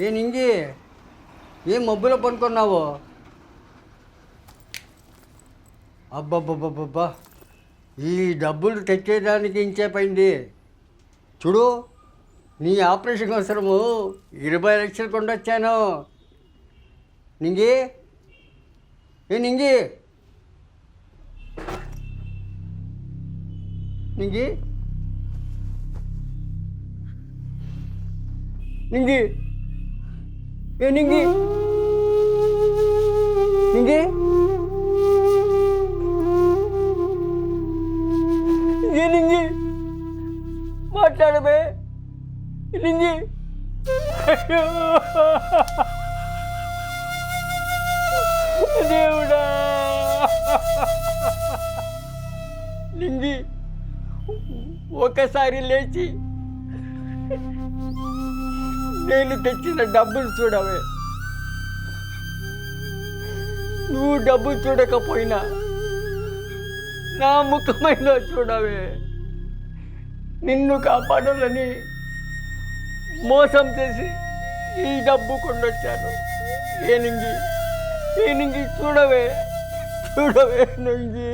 ఏ నింగి ఏం మబ్బులో పనుకున్నావు అబ్బబ్బబ్బబ్బా ఈ డబ్బులు తెచ్చేదానికి ఇంచేపోయింది చూడు నీ ఆపరేషన్ అవసరము ఇరవై లక్షలు కొండొచ్చాను. నింగి ఏ నింగి నింగి నింగి ఏ నింగి నింగి ఏ నింగి మాట్లాడమే నింగి అయ్యో. దేవుడా నింగి ఒకసారి లేచి నేను తెచ్చిన డబ్బులు చూడవే. నువ్వు డబ్బు చూడకపోయినా నా ముఖమైన చూడవే. నిన్ను కాపాడాలని మోసం చేసి ఈ డబ్బు కొండొచ్చాను ఏనింగి ఏనింగి చూడవే చూడవే నింగి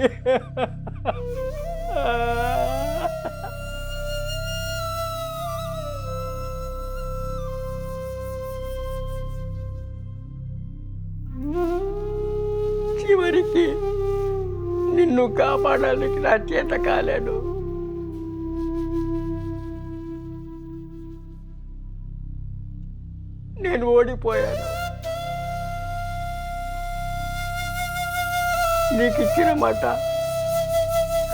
చివరికి నిన్ను కాపాడడానికి నా చేత కాలేను. నేను ఓడిపోయాను. నీకు ఇచ్చిన మాట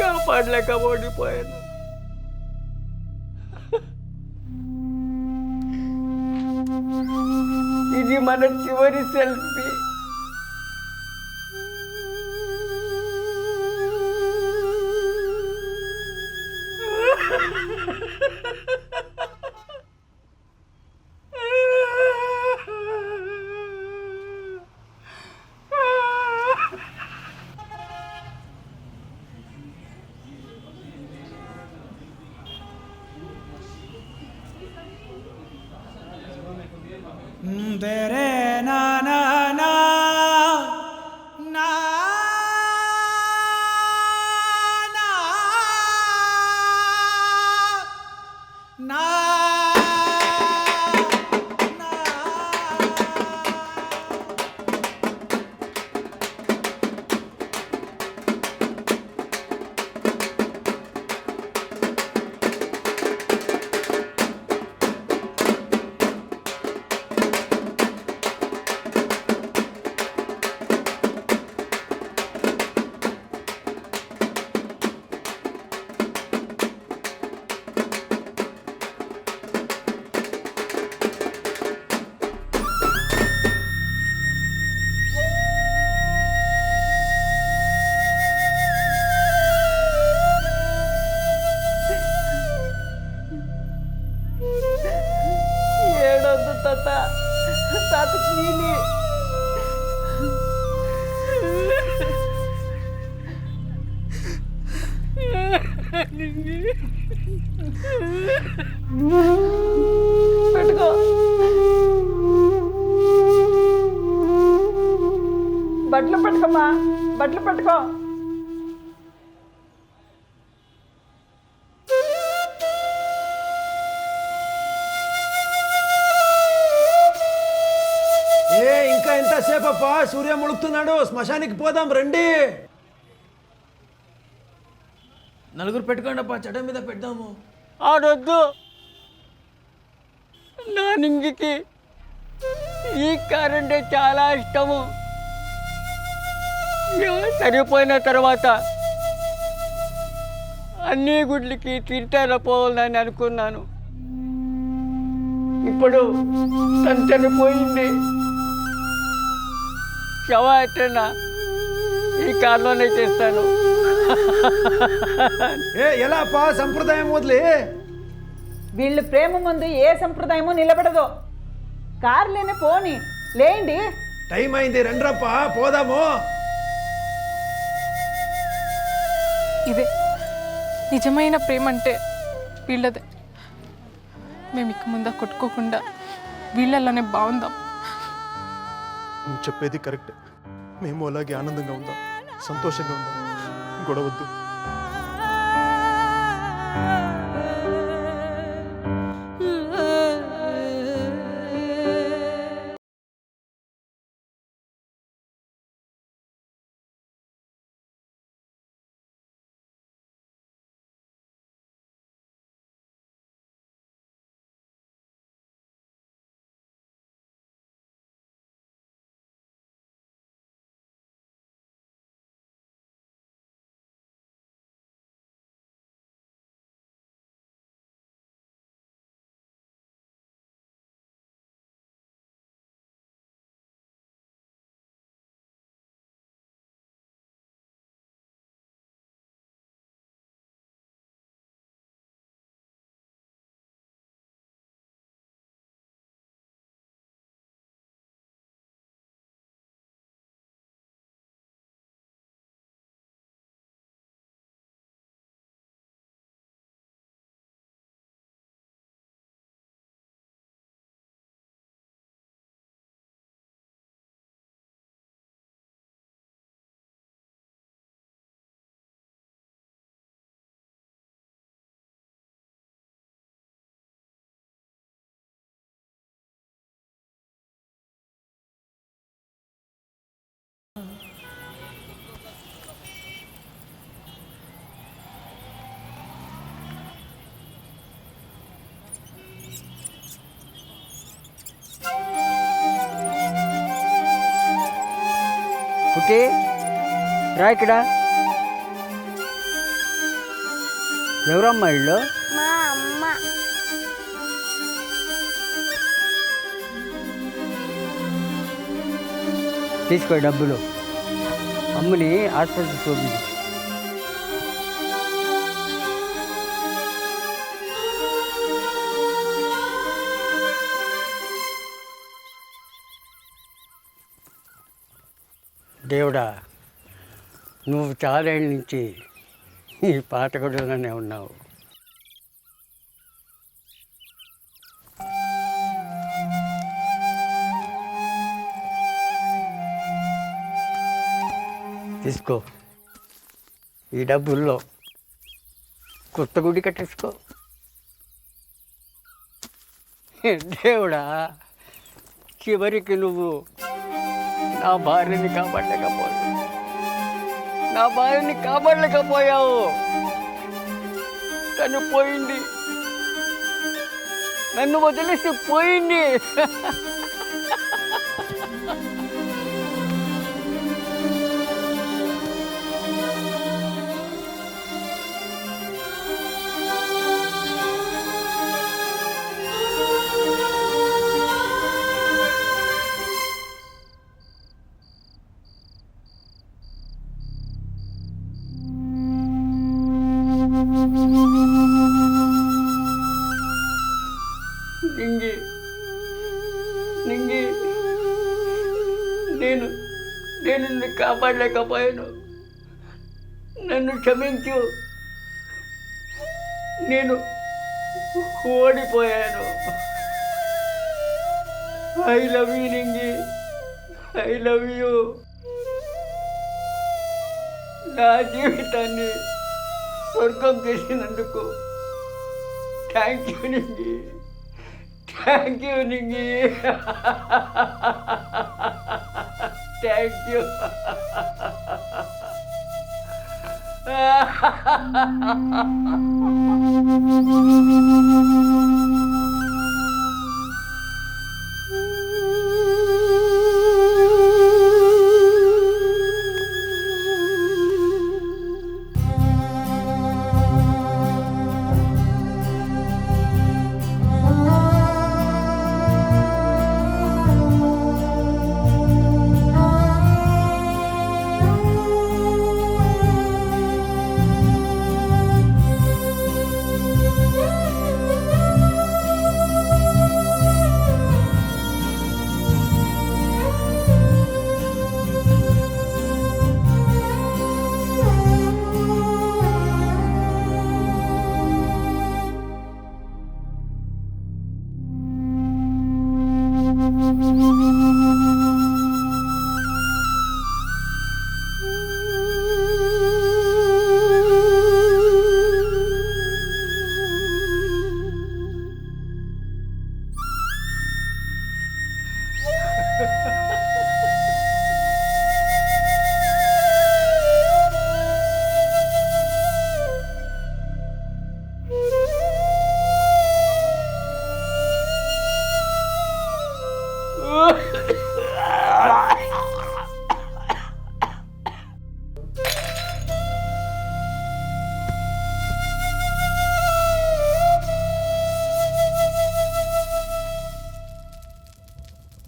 కాపాడలేక ఓడిపోయాను. ఇది మన చివరి selfie. sundere na na na na na, na. బట్టలు పెట్టుకోమా బట్టలు పెట్టుకో. ఏ ఇంకా ఎంతసేపప్ప? సూర్య ముಳುగుతున్నాడు శ్మశానికి పోదాం రండి. నలుగురు పెట్టుకోండి అప్ప చటం మీద పెడదాము. ఆడొద్దు. నా నింగికి ఈ కారు అంటే చాలా ఇష్టము. చనిపోయిన తర్వాత అన్ని గుడ్లకి తీర్థాల పోవాలని అనుకున్నాను. ఇప్పుడు తను చనిపోయింది. శవయాత్రన ఈ కారులోనే చేస్తాను. ఏ ఎలా అప్ప సంప్రదాయం వదిలే? వీళ్ళు ప్రేమ ముందు ఏ సంప్రదాయమో నిలబడదు. కార్లేనే పోని లేండి టైం అయింది రండ్రప్ప పోదాము. ఇదే. నిజమైన ప్రేమ అంటే వీళ్ళదే. మేము ఇక ముందా కొట్టుకోకుండా వీళ్ళల్లోనే బాగుందాం. నువ్వు చెప్పేది కరెక్ట్. మేము అలాగే ఆనందంగా ఉందాం. సంతోషంగా ఉందాం. గొడవద్దు. పుట్టి రా ఇక్కడ. ఎవరమ్మా మా అమ్మ. తీసుకో డబ్బులు. అమ్మని హాస్పిటల్ చూపించు. దేవుడా నువ్వు చాలేళ్ళ నుంచి ఈ పాత ఉన్నావు. తీసుకో. ఈ డబ్బుల్లో కొత్త గుడి కట్టేసుకో. దేవుడా చివరికి నువ్వు నా భార్యని కాపాడలేకపోయావు. నా భార్యని కాపాడలేకపోయావు. తను పోయింది. నన్ను వదిలేసి పోయింది. కాపాడలేకపోయాను. నన్ను క్షమించు. నేను ఓడిపోయాను. I love you Ningi I love you నా జీవితాన్ని స్వర్గం చేసినందుకు thank you Ningi thank you Ningi Thank you.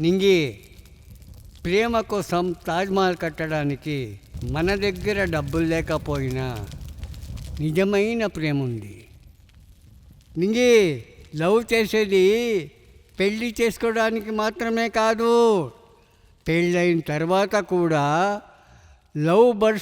నింగి ప్రేమ కోసం తాజ్మహల్ కట్టడానికి మన దగ్గర డబ్బులు లేకపోయినా నిజమైన ప్రేమ ఉంది నింగి లవ్ చేసేది పెళ్ళి చేసుకోవడానికి మాత్రమే కాదు పెళ్ళైన తర్వాత కూడా లవ్ బర్డ్స్